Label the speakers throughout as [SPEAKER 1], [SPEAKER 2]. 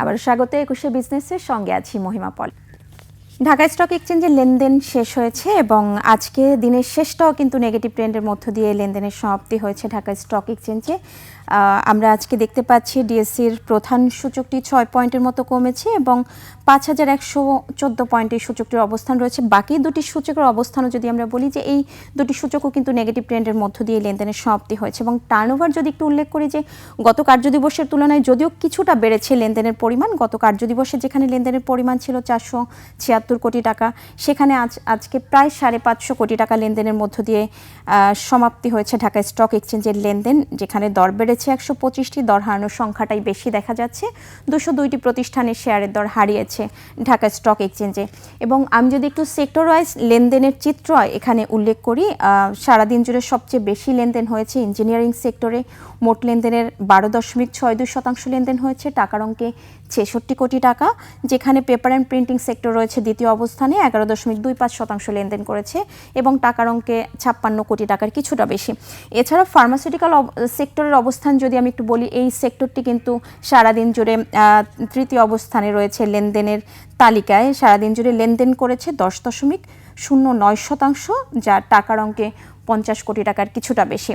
[SPEAKER 1] আবার স্বাগত একুশে বিজনেসের সঙ্গে আছি মহিমা পল। ঢাকা স্টক এক্সচেঞ্জের লেনদেন শেষ হয়েছে এবং আজকে দিনের শেষটাও কিন্তু নেগেটিভ ট্রেন্ডের মধ্য দিয়ে লেনদেনের সমাপ্তি হয়েছে ঢাকা স্টক এক্সচেঞ্জে আমরা আজকে দেখতে পাচ্ছি ডিএসসির প্রধান সূচকটি ছয় পয়েন্টের মতো কমেছে এবং পাঁচ হাজার একশো চোদ্দ পয়েন্টের সূচকটির অবস্থান রয়েছে। বাকি দুটি সূচকের অবস্থানও যদি আমরা বলি যে এই দুটি সূচকও কিন্তু নেগেটিভ ট্রেন্ডের মধ্য দিয়ে লেনদেনের সমাপ্তি হয়েছে এবং টার্নওভার যদি একটু উল্লেখ করি যে গত কার্যদিবসের তুলনায় যদিও কিছুটা বেড়েছে লেনদেনের পরিমাণ, গত কার্যদিবসে যেখানে লেনদেনের পরিমাণ ছিল চারশো ছিয়াত্তর কোটি টাকা, সেখানে আজ, আজকে প্রায় সাড়ে পাঁচশো কোটি টাকা লেনদেনের মধ্য দিয়ে সমাপ্তি হয়েছে ঢাকা স্টক এক্সচেঞ্জের লেনদেন, যেখানে দর বেড়েছে। একশো পঁচিশটি দর হারানোর সংখ্যাটাই বেশি দেখা যাচ্ছে। দুশো দুইটি প্রতিষ্ঠানের শেয়ারের দর হারিয়েছে ঢাকা স্টক এক্সচেঞ্জে। এবং আমি যদি একটু সেক্টর ওয়াইজ লেনদেনের চিত্র এখানে উল্লেখ করি সারাদিন জুড়ে সবচেয়ে বেশি লেনদেন হয়েছে ইঞ্জিনিয়ারিং সেক্টরে মোট লেনদেনের বারো দশমিক ছয় দুই শতাংশ লেনদেন হয়েছে। টাকার অঙ্কে ছেষট্টি কোটি টাকা, যেখানে পেপার অ্যান্ড প্রিন্টিং সেক্টর রয়েছে দ্বিতীয় অবস্থানে, এগারো দশমিক দুই পাঁচ শতাংশ লেনদেন করেছে এবং টাকার অঙ্কে ছাপ্পান্ন কোটি টাকার কিছুটা বেশি। এছাড়া ফার্মাসিউটিক্যাল সেক্টরের অবস্থান যদি আমি একটু বলি, এই সেক্টরটি কিন্তু সারাদিন জুড়ে তৃতীয় অবস্থানে রয়েছে লেনদেনের তালিকায়। সারাদিন জুড়ে লেনদেন করেছে দশ দশমিক শূন্য নয় শতাংশ যা টাকার অঙ্কে পঞ্চাশ কোটি টাকার কিছুটা বেশি।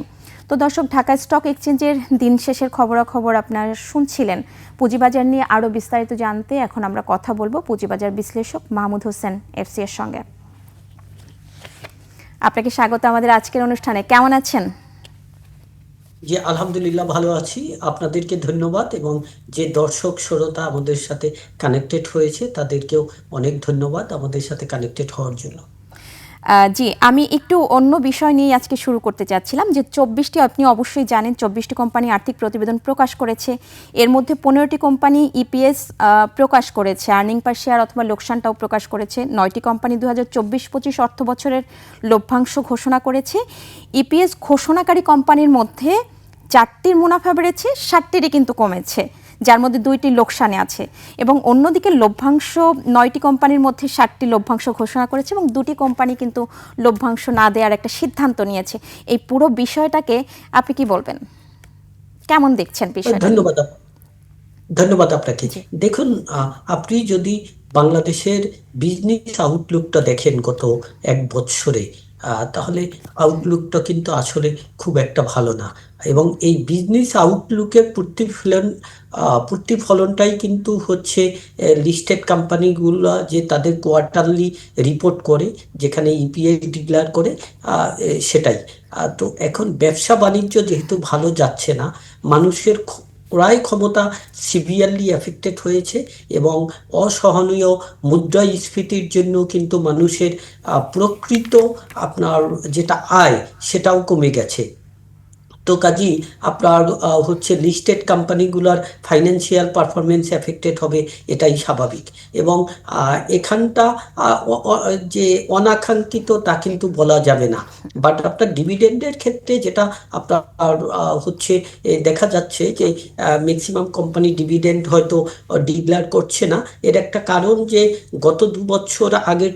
[SPEAKER 1] তো দর্শক, ঢাকা স্টক এক্সচেঞ্জের দিন শেষের খবরাখবর আপনারা শুনছিলেন। পুঁজিবাজার নিয়ে আরও বিস্তারিত জানতে এখন আমরা কথা বলব পুঁজিবাজার বিশ্লেষক মাহমুদ হোসেন এফসি এর সঙ্গে। আপনাকে স্বাগত আমাদের আজকের অনুষ্ঠানে। কেমন আছেন?
[SPEAKER 2] জি, আলহামদুলিল্লাহ ভালো আছি। আপনাদেরকে ধন্যবাদ এবং যে দর্শক, শ্রোতা আমাদের সাথে কানেক্টেড হয়েছে, তাদেরকেও অনেক ধন্যবাদ আমাদের সাথে কানেক্টেড হওয়ার জন্য।
[SPEAKER 1] জি, আমি একটু অন্য বিষয় নিয়ে আজকে শুরু করতে চাচ্ছিলাম যে চব্বিশটি, আপনি অবশ্যই জানেন চব্বিশটি কোম্পানি আর্থিক প্রতিবেদন প্রকাশ করেছে। এর মধ্যে পনেরোটি কোম্পানি ইপিএস প্রকাশ করেছে। আর্নিং পার শেয়ার অথবা লোকসানটাও প্রকাশ করেছে। নয়টি কোম্পানি দু হাজার চব্বিশ পঁচিশ অর্থ বছরের লভ্যাংশ ঘোষণা করেছে। ইপিএস ঘোষণাকারী কোম্পানির মধ্যে চারটির মুনাফা বেড়েছে, ষাটটিরই কিন্তু কমেছে। যার মধ্যে দুইটি লোকসানে আছে এবং অন্যদিকে লভ্যাংশ নয়টি কোম্পানির মধ্যে ষাটটি লভ্যাংশ ঘোষণা করেছে এবং দুটি কোম্পানি কিন্তু লভ্যাংশ না দেওয়ার একটা সিদ্ধান্ত নিয়েছে। এই পুরো বিষয়টাকে আপনি কি বলবেন? কেমন দেখছেন বিষয়টা?
[SPEAKER 2] ধন্যবাদ ধন্যবাদ আপনাকে। দেখুন আপনি যদি বাংলাদেশের বিজনেস আউটলুকটা দেখেন গত এক বৎসরে আহ, তাহলে আউটলুকটা কিন্তু আসলে খুব একটা ভালো না। এবং এই বিজনেস আউটলুকের প্রতিফলন প্রতিফলনটাই কিন্তু হচ্ছে লিস্টেড কোম্পানিগুলো যে তাদের কোয়ার্টারলি রিপোর্ট করে, যেখানে ইপিএস ডিক্লেয়ার করে সেটাই। তো এখন ব্যবসা বাণিজ্য যেহেতু ভালো যাচ্ছে না, মানুষের ক্রয় ক্ষমতা সিভিয়ারলি এফেক্টেড হয়েছে এবং অসহনীয় মুদ্রাস্ফীতির জন্য কিন্তু মানুষের প্রকৃত আপনার যেটা আয় সেটাও কমে গেছে। তো কাজী আপনার হচ্ছে লিস্টেড কোম্পানিগুলোর ফাইন্যান্সিয়াল পারফরমেন্স এফেক্টেড হবে, এটাই স্বাভাবিক। এবং এখানটা যে অনাকাঙ্ক্ষিত তা কিন্তু বলা যাবে না। বাট আপনার ডিভিডেন্ডের ক্ষেত্রে যেটা আপনার হচ্ছে দেখা যাচ্ছে যে ম্যাক্সিমাম কোম্পানি ডিভিডেন্ড হয়তো ডিক্লেয়ার করছে না। এর একটা কারণ যে, গত দু বছর আগের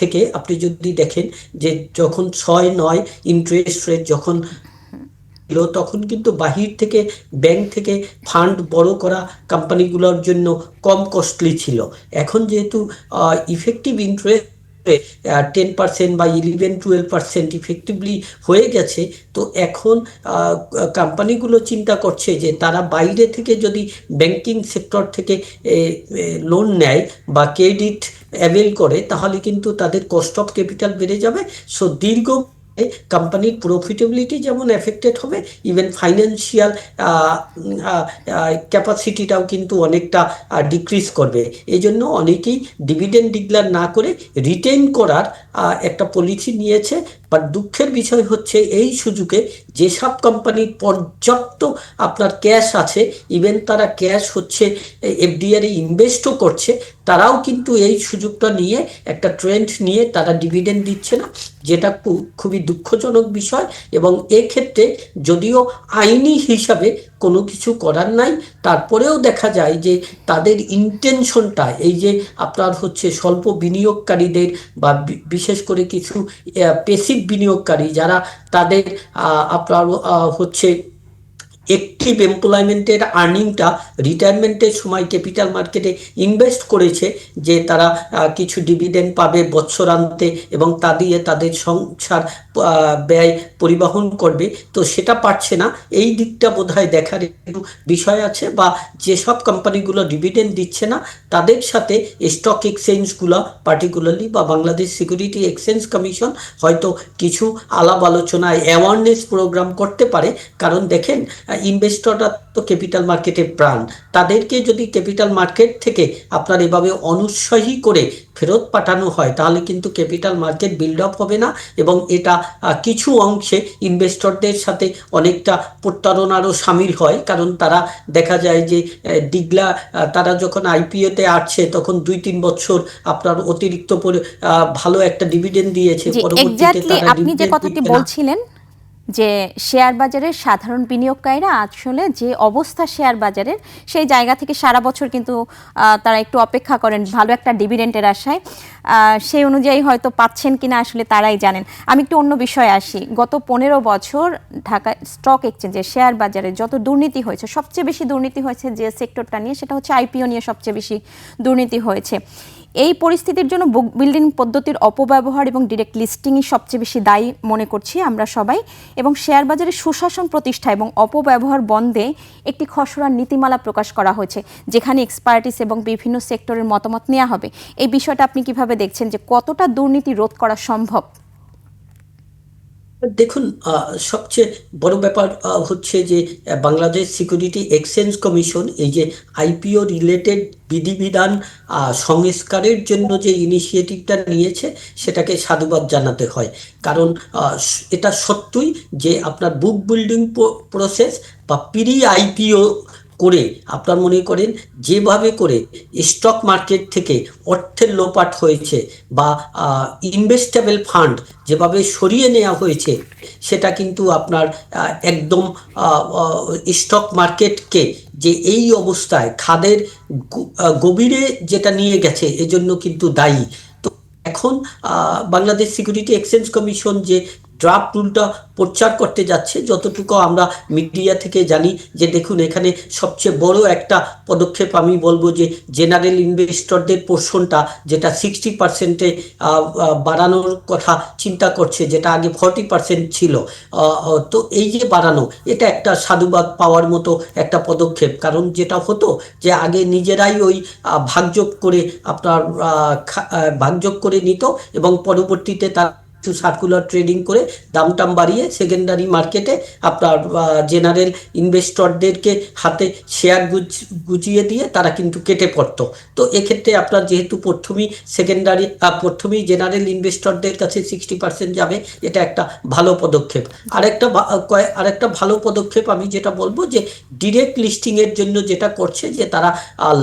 [SPEAKER 2] থেকে আপনি যদি দেখেন যে, যখন ছয় নয় ইন্টারেস্ট রেট যখন ছিল তখন কিন্তু বাহির থেকে ব্যাংক থেকে ফান্ড বড় করা কোম্পানিগুলোর জন্য কম কস্টলি ছিল। এখন যেহেতু ইফেক্টিভ ইন্টারেস্ট টেন পার্সেন্ট বা ইলেভেন টুয়েলভ পার্সেন্ট ইফেক্টিভলি হয়ে গেছে, তো এখন কোম্পানিগুলো চিন্তা করছে যে তারা বাইরে থেকে যদি ব্যাংকিং সেক্টর থেকে লোন নেয় বা ক্রেডিট অ্যাভেল করে, তাহলে কিন্তু তাদের কস্ট অফ ক্যাপিটাল বেড়ে যাবে। সো দীর্ঘ কোম্পানির প্রফিটেবিলিটি যেমন এফেক্টেড হবে ইভেন ফাইন্যান্সিয়াল ক্যাপাসিটিটাও কিন্তু অনেকটা ডিক্রিজ করবে। এই জন্য অনেকেই ডিভিডেন্ড ডিক্লার না করে রিটেন করার একটা পলিসি নিয়েছে। বাট দুঃখের বিষয় হচ্ছে এই সুযোগে যেসব কোম্পানির পর্যাপ্ত আপনার ক্যাশ আছে ইভেন তারা ক্যাশ হচ্ছে এফডিআরে ইনভেস্টও করছে, তারাও কিন্তু এই সুযোগটা নিয়ে একটা ট্রেন্ড নিয়ে তারা ডিভিডেন্ড দিচ্ছে না, যেটা খুবই দুঃখজনক বিষয়। এবং এক্ষেত্রে যদিও আইনি হিসাবে কোনো কিছু করার নাই। তারপরেও দেখা যায় যে তাদের ইন্টেনশনটা এই যে আপনার হচ্ছে স্বল্প বিনিয়োগকারীদের বা বিশেষ করে কিছু পেসিভ বিনিয়োগকারী যারা তাদের আপনার হচ্ছে একটিভ এমপ্লয়মেন্টের আর্নিংটা রিটায়ারমেন্টের সময় ক্যাপিটাল মার্কেটে ইনভেস্ট করেছে যে তারা কিছু ডিভিডেন্ড পাবে বৎসরান্তে এবং তা দিয়ে তাদের সংসার ব্যয় পরিবহন করবে। তো সেটা পারছে না। এই দিকটা বোধহয় দেখার একটু বিষয় আছে বা যেসব কোম্পানিগুলো ডিভিডেন্ড দিচ্ছে না, তাদের সাথে স্টক এক্সচেঞ্জগুলো পার্টিকুলারলি বা বাংলাদেশ সিকিউরিটি এক্সচেঞ্জ কমিশন হয়তো কিছু আলাপ আলোচনায় অ্যাওয়ারনেস প্রোগ্রাম করতে পারে। কারণ দেখেন ইনভেস্টররা তো ক্যাপিটাল মার্কেটের প্রাণ। তাদেরকে যদি ক্যাপিটাল মার্কেট থেকে আপনার এভাবে অনুৎসাহী করে ফেরত পাঠানো হয় তাহলে কিন্তু ক্যাপিটাল মার্কেট বিল্ড আপ হবে না এবং এটা কিছু অংশে ইনভেস্টরদের সাথে অনেকটা প্রতারণারও সামিল হয়। কারণ তারা দেখা যায় যে ডিগলা তারা যখন আইপিওতে আসছে তখন দুই তিন বছর আপনার অতিরিক্ত পরি- ভালো একটা ডিভিডেন্ড দিয়েছে। পরবর্তীতে তারা
[SPEAKER 1] আপনি যে কথাটি বলছিলেন যে শেয়ার বাজারের সাধারণ বিনিয়োগকারীরা আসলে যে অবস্থা শেয়ার বাজারের, সেই জায়গা থেকে সারা বছর কিন্তু তারা একটু অপেক্ষা করেন ভালো একটা ডিভিডেন্টের আশায়। সেই অনুযায়ী হয়তো পাচ্ছেন কিনা আসলে তারাই জানেন। আমি একটু অন্য বিষয়ে আসি। গত পনেরো বছর ঢাকা স্টক এক্সচেঞ্জে শেয়ার বাজারে যত দুর্নীতি হয়েছে, সবচেয়ে বেশি দুর্নীতি হয়েছে যে সেক্টরটা নিয়ে, সেটা হচ্ছে আইপিও নিয়ে সবচেয়ে বেশি দুর্নীতি হয়েছে। এই পরিস্থিতির জন্য বুক বিল্ডিং পদ্ধতির অপব্যবহার এবং ডিরেক্ট লিস্টিংই সবচেয়ে বেশি দায়ী মনে করছি আমরা সবাই। এবং শেয়ার বাজারে সুশাসন প্রতিষ্ঠা এবং অপব্যবহার বন্ধে একটি খসড়া নীতিমালা প্রকাশ করা হয়েছে, যেখানে এক্সপার্টিস এবং বিভিন্ন সেক্টরের মতামত নেওয়া হবে। এই বিষয়টা আপনি কীভাবে দেখছেন যে কতটা দুর্নীতি রোধ করা সম্ভব?
[SPEAKER 2] দেখুন সবচেয়ে বড় ব্যাপার হচ্ছে যে বাংলাদেশ সিকিউরিটি এক্সচেঞ্জ কমিশন এই যে আইপিও রিলেটেড বিধিবিধান সংস্কারের জন্য যে ইনিশিয়েটিভটা নিয়েছে, সেটাকে সাধুবাদ জানাতে হয়। কারণ এটা সত্যই যে আপনার বুক বিল্ডিং প্রসেস বা প্রি আইপিও করে আপনার মনে করেন যেভাবে করে স্টক মার্কেট থেকে অর্থের লোপাট হয়েছে বা ইনভেস্টেবল ফান্ড যেভাবে সরিয়ে নেওয়া হয়েছে, সেটা কিন্তু আপনার একদম স্টক মার্কেটকে যে এই অবস্থায় খাদের গভীরে যেটা নিয়ে গেছে, এজন্য কিন্তু দায়ী। তো এখন বাংলাদেশ সিকিউরিটি এক্সচেঞ্জ কমিশন যে ড্রাফট রুলটা প্রচার করতে যাচ্ছে। যতটুকু আমরা মিডিয়া থেকে জানি যে দেখুন, এখানে সবচেয়ে বড় একটা পদক্ষেপ আমি বলব যে জেনারেল ইনভেস্টরদের পোর্শনটা যেটা সিক্সটি পার্সেন্টে বাড়ানোর কথা চিন্তা করছে, যেটা আগে ফর্টি পার্সেন্ট ছিল। তো এই যে বাড়ানো, এটা একটা সাধুবাদ পাওয়ার মতো একটা পদক্ষেপ। কারণ যেটা হতো যে আগে নিজেরাই ওই ভাগযোগ করে আপনার ভাগযোগ করে নিত এবং পরবর্তীতে তার কিছু সার্কুলার ট্রেডিং করে দাম টাম বাড়িয়ে সেকেন্ডারি মার্কেটে আপনার জেনারেল ইনভেস্টরদেরকে হাতে শেয়ার গুজিয়ে দিয়ে তারা কিন্তু কেটে পড়তো। তো এক্ষেত্রে আপনার যেহেতু প্রথমেই সেকেন্ডারি প্রথমেই জেনারেল ইনভেস্টরদের কাছে সিক্সটি পার্সেন্ট যাবে, এটা একটা ভালো পদক্ষেপ। আরেকটা আরেকটা ভালো পদক্ষেপ আমি যেটা বলব যে ডিরেক্ট লিস্টিংয়ের জন্য যেটা করছে যে তারা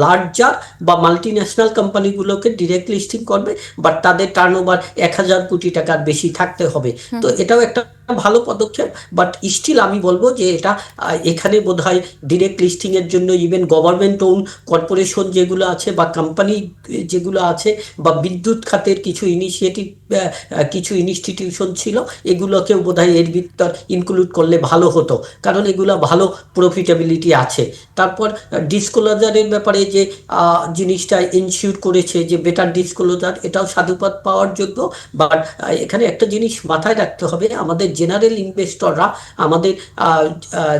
[SPEAKER 2] লার্জার বা মাল্টি ন্যাশনাল কোম্পানিগুলোকে ডিরেক্ট লিস্টিং করবে বাট তাদের টার্ন ওভার এক হাজার কোটি টাকার বেশি থাকতে হবে। তো এটাও একটা ভালো পদক্ষেপ বাট স্টিল আমি বলব যে এটা এখানে বোধহয় ডিরেক্ট লিস্টিং এর জন্য ইভেন গভর্নমেন্ট ওন কর্পোরেশন যেগুলো আছে বা কোম্পানি যেগুলো আছে বা বিদ্যুৎ খাতের কিছু ইনিশিয়েটিভ কিছু ইনস্টিটিউশন ছিল, এগুলোকেও বোধহয় এর ভিতর ইনক্লুড করলে ভালো হতো। কারণ এগুলো ভালো প্রফিটেবিলিটি আছে। তারপর ডিসক্লোজারের ব্যাপারে যে জিনিসটা ইনশিওর করেছে যে বেটার ডিসক্লোজার এটাও সাধুবাদ পাওয়ার যোগ্য বাট এখানে একটা জিনিস মাথায় রাখতে হবে, আমাদের জেনারেল ইনভেস্টররা আমাদের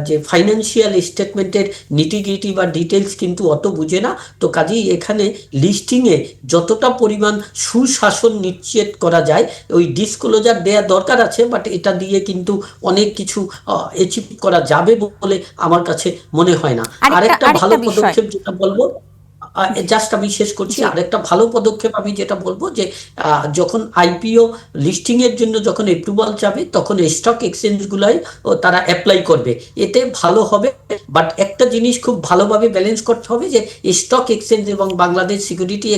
[SPEAKER 2] যে ফাইন্যান্সিয়াল স্টেটমেন্টের নিটিগ্রিটি বা ডিটেলস কিন্তু অত বুঝে না। তো কাজেই এখানে লিস্টিংয়ে যতটা পরিমাণ সুশাসন নিশ্চিত করা যায় ওই ডিসক্লোজার দেওয়া দরকার আছে বাট এটা দিয়ে কিন্তু অনেক কিছু অ্যাচিভ করা যাবে বলে আমার কাছে মনে হয় না।
[SPEAKER 1] আরেকটা
[SPEAKER 2] ভালো পদক্ষেপ যেটা বলব জাস্ট আমি শেষ করছি।
[SPEAKER 1] আর
[SPEAKER 2] আরেকটা ভালো পদক্ষেপ আমি যেটা বলব যে যখন আইপিও লিস্টিং এর জন্য যখন অ্যাপ্রুভাল যাবে তখন স্টক এক্সচেঞ্জ গুলাই তারা অ্যাপ্লাই করবে। এতে ভালো হবে। বাট একটা জিনিস খুব ভালোভাবে ব্যালেন্স করতে হবে যে স্টক এক্সচেঞ্জ এবং বাংলাদেশ সিকিউরিটি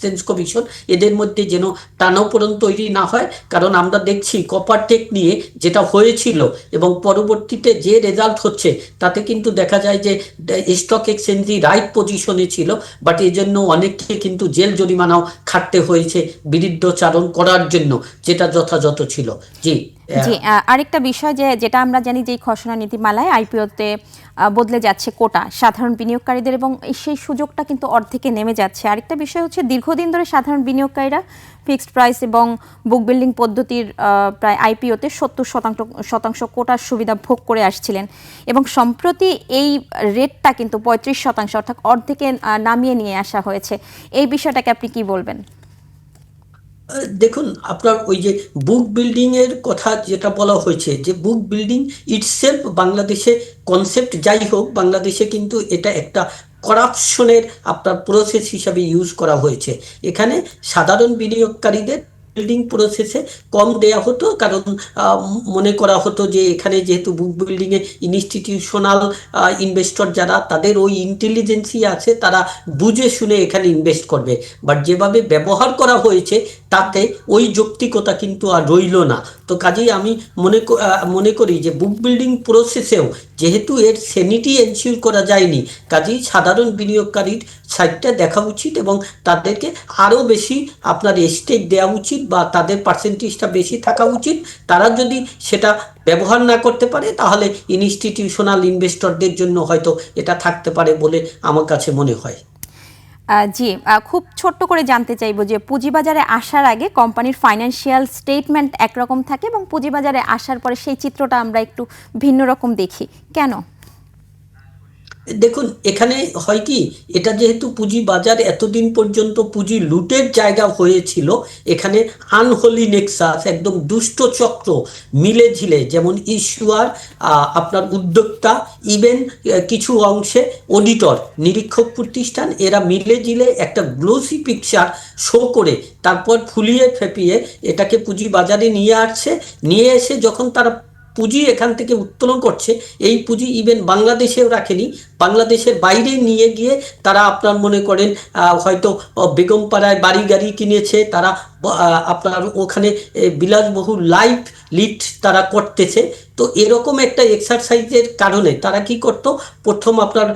[SPEAKER 2] এক্সচেঞ্জ কমিশন এদের মধ্যে যেন টানাপোড়ন তৈরি না হয়, কারণ আমরা দেখছি কপার টেক নিয়ে যেটা হয়েছিল এবং পরবর্তীতে যে রেজাল্ট হচ্ছে, তাতে কিন্তু দেখা যায় যে স্টক এক্সচেঞ্জই রাইট পজিশনে ছিল বাট এই জন্য অনেককে কিন্তু জেল জরিমানাও খাটতে হয়েছে বিরুদ্ধচারণ করার জন্য, যেটা যথাযথ ছিল। জি।
[SPEAKER 1] জি আরেকটা বিষয় যে, যেটা আমরা জানি যে খসড়া নীতিমালায় আইপিওতে বদলে যাচ্ছে কোটা, সাধারণ বিনিয়োগকারীদের এবং সেই সুযোগটা কিন্তু অর্ধেকে নেমে যাচ্ছে। আরেকটা বিষয় হচ্ছে, দীর্ঘদিন ধরে সাধারণ বিনিয়োগকারীরা ফিক্সড প্রাইস এবং বুক বিল্ডিং পদ্ধতির প্রায় আইপিওতে সত্তর শতাংশ শতাংশ কোটার সুবিধা ভোগ করে আসছিলেন এবং সম্প্রতি এই রেটটা কিন্তু পঁয়ত্রিশ শতাংশ, অর্থাৎ অর্ধেকে নামিয়ে নিয়ে আসা হয়েছে। এই বিষয়টাকে আপনি কি বলবেন?
[SPEAKER 2] দেখুন, আপনার ওই যে বুক বিল্ডিংয়ের কথা যেটা বলা হয়েছে, যে বুক বিল্ডিং ইটসেলফ বাংলাদেশে কনসেপ্ট যাই হোক, বাংলাদেশে কিন্তু এটা একটা করাপশনের আপনার প্রসেস হিসাবে ইউজ করা হয়েছে। এখানে সাধারণ বিনিয়োগকারীদের বিল্ডিং প্রসেসে কম দেয়া হতো, কারণ মনে করা হতো যে এখানে যেহেতু বুক বিল্ডিংয়ে ইনস্টিটিউশনাল ইনভেস্টর যারা, তাদের ওই ইন্টেলিজেন্সি আছে, তারা বুঝে শুনে এখানে ইনভেস্ট করবে। বাট যেভাবে ব্যবহার করা হয়েছে, তাতে ওই যৌক্তিকতা কিন্তু আর রইল না। তো কাজেই আমি মনে মনে করি যে বুক বিল্ডিং প্রসেসেও যেহেতু এর সেনিটি এনশিওর করা যায়নি, কাজেই সাধারণ বিনিয়োগকারীর সাইডটা দেখা উচিত এবং তাদেরকে আরও বেশি আপনার স্টেক দেওয়া উচিত বা তাদের পার্সেন্টেজটা বেশি থাকা উচিত। তারা যদি সেটা ব্যবহার না করতে পারে, তাহলে ইনস্টিটিউশনাল ইনভেস্টরদের জন্য হয়তো এটা থাকতে পারে বলে আমার কাছে মনে হয়।
[SPEAKER 1] জি খুব ছোট্ট করে জানতে চাইব যে পুঁজিবাজারে আসার আগে কোম্পানির ফাইন্যান্সিয়াল স্টেটমেন্ট একরকম থাকে এবং পুঁজিবাজারে আসার পরে সেই চিত্রটা আমরা একটু ভিন্ন রকম দেখি। কেন?
[SPEAKER 2] দেখুন, এখানে হয় কি, এটা যেহেতু পুঁজি বাজার, এতদিন পর্যন্ত পুঁজি লুটের জায়গা হয়েছিল, এখানে আনহোলি নেক্সাস, একদম দুষ্ট চক্র মিলে ঝিলে, যেমন ইস্যুয়ার আপনার উদ্যোক্তা, ইভেন কিছু অংশে অডিটর, নিরীক্ষক প্রতিষ্ঠান, এরা মিলে ঝিলে একটা গ্লোসি পিকচার শো করে, তারপর ফুলিয়ে ফেপিয়ে এটাকে পুঁজি বাজারে নিয়ে আসছে, নিয়ে এসে যখন তারা পুঁজি এখান থেকে উত্তোলন করছে, এই পুঁজি ইভেন বাংলাদেশেও রাখেনি, বাংলাদেশের বাইরে নিয়ে গিয়ে তারা আপনার মনে করেন হয়তো বেগম বেগমপাড়ায় বাড়ি গাড়ি কিনেছে, তারা আপনার ওখানে বিলাসবহুল লাইফ লিড তারা করতেছে। তো এরকম একটা এক্সারসাইজের কারণে তারা কি করত, প্রথম আপনার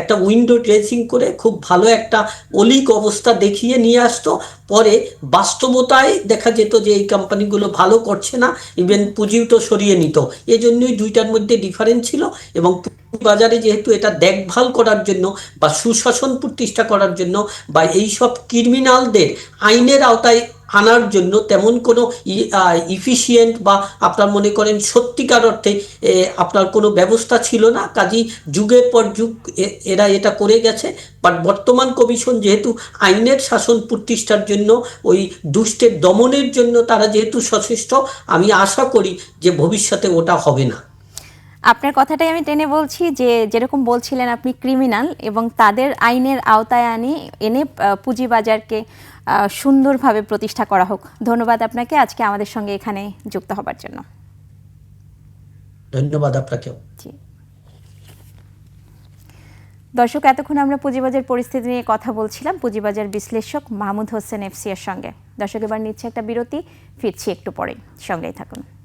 [SPEAKER 2] একটা উইন্ডো ড্রেসিং করে খুব ভালো একটা অলিক অবস্থা দেখিয়ে নিয়ে আসতো। পরে বাস্তবতায় দেখা যেত যে এই কোম্পানিগুলো ভালো করছে না ইভেন পুঁজিও তো সরিয়ে নিত। এজন্যই দুইটার মধ্যে ডিফারেন্স ছিল এবং বাজারে যেহেতু এটা দেখভাল করার জন্য বা সুশাসন প্রতিষ্ঠা করার জন্য বা এইসব ক্রিমিনালদের আইনের আওতায় আনার জন্য তেমন কোনো ইফিসিয়েন্ট বা আপনার মনে করেন সত্যিকার অর্থে আপনার কোনো ব্যবস্থা ছিল না। কাজেই যুগের পর যুগ এরা এটা করে গেছে। বাট বর্তমান কমিশন যেহেতু আইনের শাসন প্রতিষ্ঠার জন্য, ওই দুষ্টের দমনের জন্য তারা যেহেতু সচেষ্ট, আমি আশা করি যে ভবিষ্যতে ওটা হবে না।
[SPEAKER 1] আপনার কথাটাই আমি টেনে বলছি যে যেরকম বলছিলেন আপনি ক্রিমিনাল এবং তাদের আইনের আওতায় আনি এনে পুঁজিবাজারকে সুন্দরভাবে প্রতিষ্ঠা করা হোক। ধন্যবাদ আপনাকে। আজকে আমাদের সঙ্গে এখানে যুক্ত হবার জন্য।
[SPEAKER 2] ধন্যবাদ আপনাকেও।
[SPEAKER 1] জি। দর্শক এতক্ষণ আমরা পুঁজিবাজার পরিস্থিতি নিয়ে কথা বলছিলাম। পুঁজিবাজার বিশ্লেষক মাহমুদ হোসেন এফসি এর সঙ্গে। দর্শক এবার নিচ্ছে একটা বিরতি। ফিরছি একটু পরে। সঙ্গেই থাকুন।